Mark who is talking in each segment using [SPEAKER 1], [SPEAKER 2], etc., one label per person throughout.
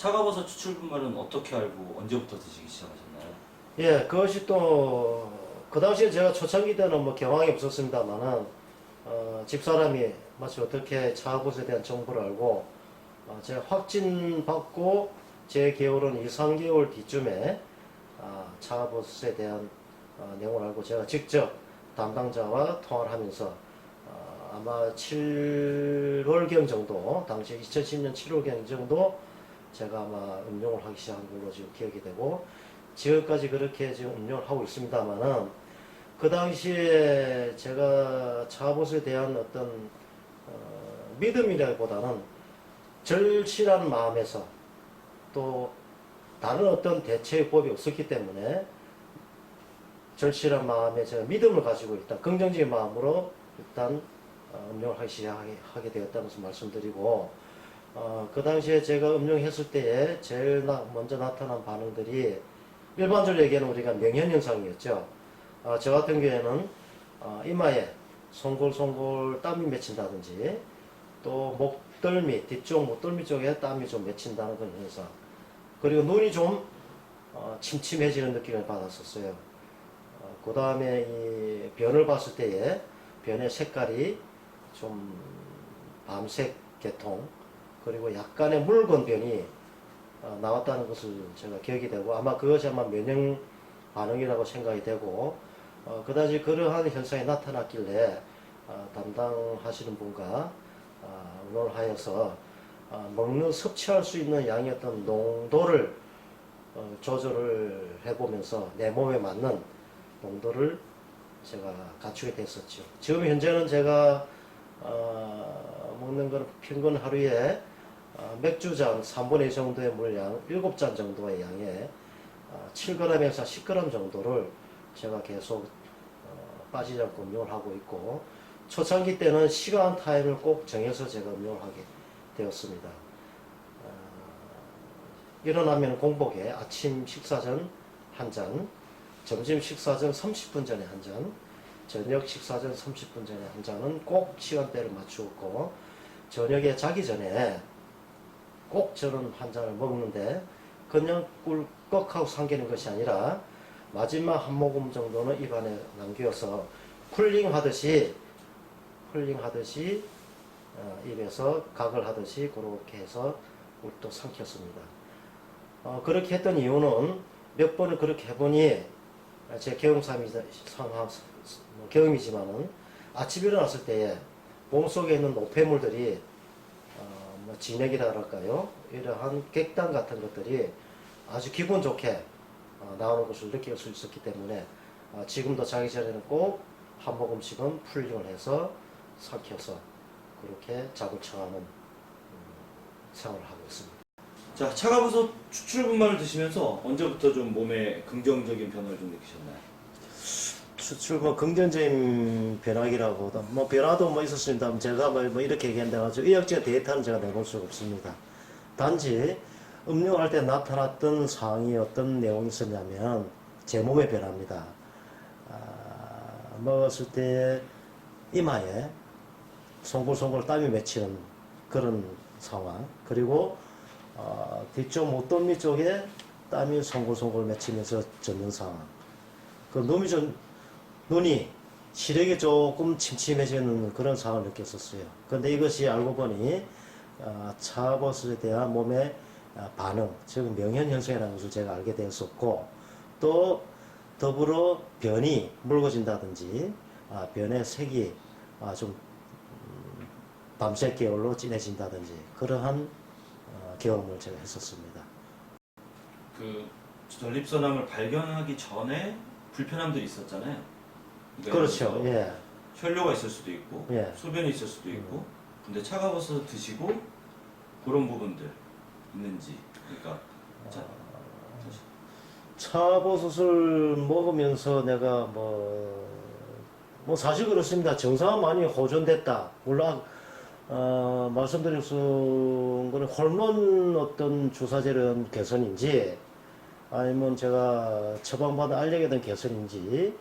[SPEAKER 1] 차가버섯 추출분말은 어떻게 알고 언제부터 드시기 시작하셨나요?
[SPEAKER 2] 예, 그것이 또, 그 당시에 제가 초창기 때는 뭐 경황이 없었습니다만은, 어, 집사람이 마치 어떻게 차가봇에 대한 정보를 알고, 어, 제가 확진 받고 제 개월은 2, 3개월 뒤쯤에, 아, 차가봇에 대한 어, 내용을 알고 제가 직접 담당자와 통화를 하면서, 어, 아마 7월경 정도, 당시 2010년 7월경 정도 제가 아마 음용을 하기 시작한 걸로 지금 기억이 되고, 지금까지 그렇게 지금 운영을 하고 있습니다만은 그 당시에 제가 차봇에 대한 어떤 어, 믿음이라기보다는 절실한 마음에서 또 다른 어떤 대체법이 없었기 때문에 절실한 마음에 제가 믿음을 가지고 일단 긍정적인 마음으로 일단 어, 음용을 하기 시작하게 하게 되었다면서 말씀드리고 어, 그 당시에 제가 음용했을 때에 제일 나- 먼저 나타난 반응들이 일반적으로 얘기하는 우리가 명현현상이었죠. 어, 저 같은 경우에는 어, 이마에 송골송골 땀이 맺힌다든지 또 목덜미 뒤쪽 목덜미 쪽에 땀이 좀 맺힌다는 그런 현상. 그리고 눈이 좀 어, 침침해지는 느낌을 받았었어요. 어, 그 다음에 이 변을 봤을 때에 변의 색깔이 좀 밤색 계통 그리고 약간의 묽은 변이 어, 나왔다는 것을 제가 기억이 되고 아마 그것이 아마 면역 반응이라고 생각이 되고 어, 그다지 그러한 현상이 나타났길래 어, 담당하시는 분과 어, 의논을 하여서 어, 먹는 섭취할 수 있는 양의 어떤 농도를 어, 조절을 해보면서 내 몸에 맞는 농도를 제가 갖추게 됐었죠. 지금 현재는 제가 어, 먹는 건 평균 하루에 어, 맥주잔 3분의 2 정도의 물량, 7잔 정도의 양에 어, 7g에서 10g 정도를 제가 계속 어, 빠지지 않고 음용을 하고 있고 초창기 때는 시간 타임을 꼭 정해서 제가 음용을 하게 되었습니다. 어, 일어나면 공복에 아침 식사 전 한 잔, 점심 식사 전 30분 전에 한 잔, 저녁 식사 전 30분 전에 한 잔은 꼭 시간대를 맞추었고 저녁에 자기 전에 꼭 저는 한 잔을 먹는데 그냥 꿀꺽하고 삼키는 것이 아니라 마지막 한 모금 정도는 입안에 남겨서 쿨링 하듯이 쿨링 하듯이 어, 입에서 각을 하듯이 그렇게 해서 꿀떡 삼켰습니다. 어, 그렇게 했던 이유는 몇 번을 그렇게 해보니 제 경험상황 뭐 경험이지만은 아침 일어났을 때에 몸속에 있는 노폐물들이 어, 뭐 진액이라 할까요? 이러한 객단 같은 것들이 아주 기분 좋게 어, 나오는 것을 느낄 수 있었기 때문에 어, 지금도 자기 전에는 꼭한 모금씩은 풀링을 해서 삭혀서 그렇게 잡을 청하는 음, 생활을 하고 있습니다.
[SPEAKER 1] 자, 차가버섯 추출분말을 드시면서 언제부터 좀 몸에 긍정적인 변화를 좀 느끼셨나요?
[SPEAKER 2] 수출 뭐 긍정적인 변화기라고 뭐 변화도 뭐 있었습니다. 제가 뭐, 뭐 이렇게 얘기한다 가지고 의학적 데이터는 제가 내볼 수가 없습니다. 단지 음료할 때 나타났던 상황이 어떤 내용이 있었냐면 제 몸의 변화입니다. 아, 먹었을 때 이마에 송골송골 땀이 맺히는 그런 상황 그리고 어, 뒤쪽 목덜미 쪽에 땀이 송골송골 맺히면서 젖는 상황 그 눈이 좀 눈이 시력이 조금 침침해지는 그런 상황을 느꼈었어요. 근데 이것이 알고 보니 어, 차버섯에 대한 몸의 어, 반응, 즉 명현 현상이라는 것을 제가 알게 되었었고 또 더불어 변이 묽어진다든지 아, 변의 색이 아, 좀 음, 밤색 계열로 진해진다든지 그러한 어, 경험을 제가 했었습니다.
[SPEAKER 1] 그 전립선암을 발견하기 전에 불편함들이 있었잖아요. 그러니까
[SPEAKER 2] 그렇죠.
[SPEAKER 1] 예를
[SPEAKER 2] 예.
[SPEAKER 1] 혈뇨가 있을 수도 있고
[SPEAKER 2] 예.
[SPEAKER 1] 소변이 있을 수도 있고 근데 차가버섯 드시고 그런 부분들 있는지 그러니까 자, 다시.
[SPEAKER 2] 차버섯을 먹으면서 내가 뭐, 뭐 사실 그렇습니다. 정상은 많이 호전됐다. 물론, 어, 말씀드릴 수 있는 거는 호르몬 어떤 주사제는 개선인지 아니면 제가 처방받은 알약에 대한 개선인지,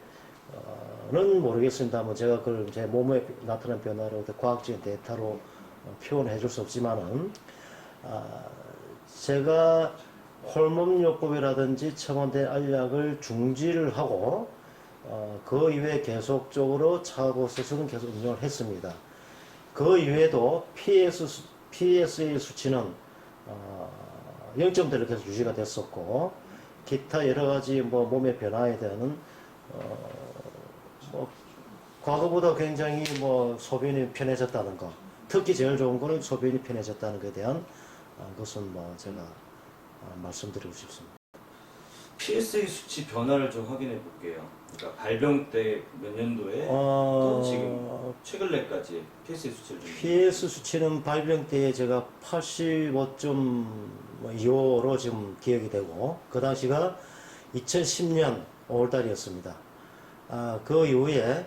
[SPEAKER 2] 어, 는 모르겠습니다만 제가 그걸 제 몸에 나타난 변화를 과학적인 데이터로 어, 표현해 줄 수 없지만은, 아, 제가 홀몸요법이라든지 첨언된 알약을 중지를 하고 어, 그 이외에 계속적으로 차고셋은 계속 운영을 했습니다. 그 이외에도 PS, 수- PSA 수치는 어, 0점대로 계속 유지가 됐었고 기타 여러 가지 뭐 몸의 변화에 대한 어, 뭐 과거보다 굉장히 뭐 소변이 편해졌다는 거 특히 제일 좋은 거는 소변이 편해졌다는 것에 대한 어, 것은 뭐 제가 어, 말씀드리고 싶습니다.
[SPEAKER 1] PSA 수치 변화를 좀 확인해 볼게요. 그러니까 발병 때 몇 년도에
[SPEAKER 2] 어,
[SPEAKER 1] 또 지금 최근래까지 PSA 수치를 좀
[SPEAKER 2] PS 수치는 발병 때에 제가 85.25로 지금 기억이 되고 그 당시가 2010년 5월달이었습니다. 아, 그 이후에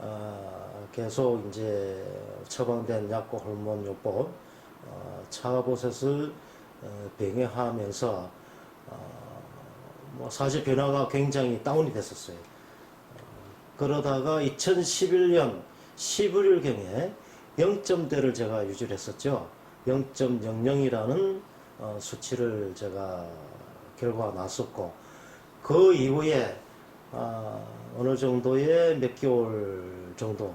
[SPEAKER 2] 어, 계속 이제 처방된 약과 호르몬 요법 어, 차가보셋을 어, 병행하면서 어, 뭐 사실 변화가 굉장히 다운이 됐었어요. 그러다가 2011년 11월경에 0점대를 제가 유지를 했었죠. 0.00이라는 어, 수치를 제가 결과가 났었고 그 이후에 아, 어느 정도의 몇 개월 정도,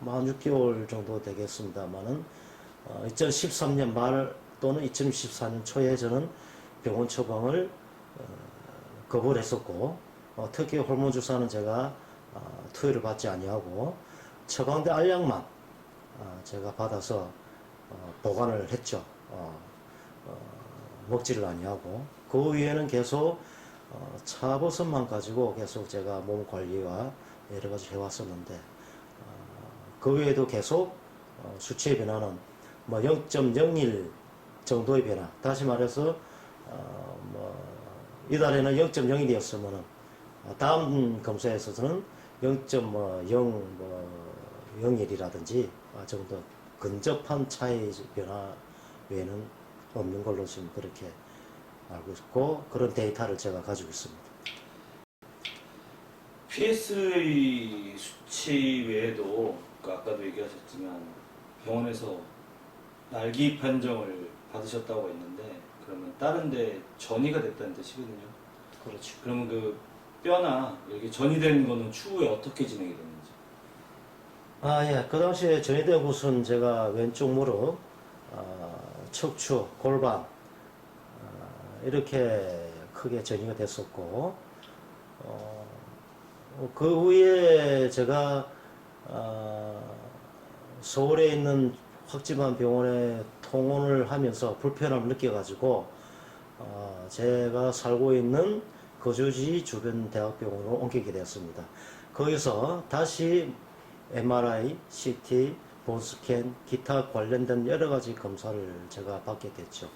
[SPEAKER 2] 뭐한 6개월 정도 되겠습니다만은 어, 2013년 말 또는 2014년 초에 저는 병원 처방을 어, 거부를 했었고 어, 특히 호르몬 주사는 제가 어, 투여를 받지 아니하고 처방된 알약만 어, 제가 받아서 어, 보관을 했죠. 어, 어, 먹지를 아니하고 그 위에는 계속 어, 차버섯만 가지고 계속 제가 몸 관리와 여러 가지 해왔었는데 어, 그 외에도 계속 어, 수치의 변화는 뭐 0.01 정도의 변화. 다시 말해서 어, 뭐 이달에는 0.01이었으면은 다음 검사에서는 0.0뭐 01이라든지 정도 근접한 차이 변화 외에는 없는 걸로 지금 그렇게 알고 있고 그런 데이터를 제가 가지고 있습니다.
[SPEAKER 1] PSA 수치 외에도 그 아까도 얘기하셨지만 병원에서 날기 판정을 받으셨다고 했는데 그러면 다른 데 전이가 됐다는 뜻이거든요.
[SPEAKER 2] 그렇죠.
[SPEAKER 1] 그러면 그 뼈나 여기 전이 된 거는 추후에 어떻게 진행이 됐는지.
[SPEAKER 2] 아, 예. 그 당시에 전이된 곳은 제가 왼쪽 무릎, 어, 척추, 골반, 어, 이렇게 크게 전이가 됐었고, 어, 그 후에 제가, 어, 서울에 있는 확진반 병원에 통원을 하면서 불편함을 느껴가지고, 어, 제가 살고 있는 거주지 주변 대학병원으로 옮기게 되었습니다. 거기서 다시 MRI, CT, 본스캔, 기타 관련된 여러 가지 검사를 제가 받게 됐죠.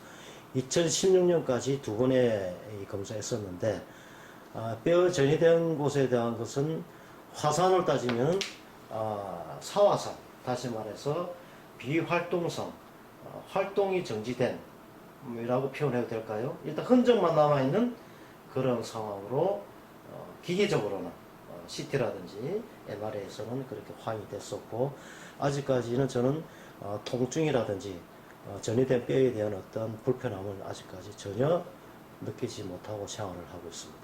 [SPEAKER 2] 2016년까지 두이 검사했었는데 아, 뼈 전이된 곳에 대한 것은 화산을 따지면 아, 사화산, 다시 말해서 비활동성, 어, 활동이 정지된 음, 이라고 표현해도 될까요? 일단 흔적만 남아있는 그런 상황으로 어, 기계적으로는 어, CT라든지 MRI에서는 그렇게 확인이 됐었고 아직까지는 저는 어, 통증이라든지 어, 전이된 뼈에 대한 어떤 불편함을 아직까지 전혀 느끼지 못하고 생활을 하고 있습니다.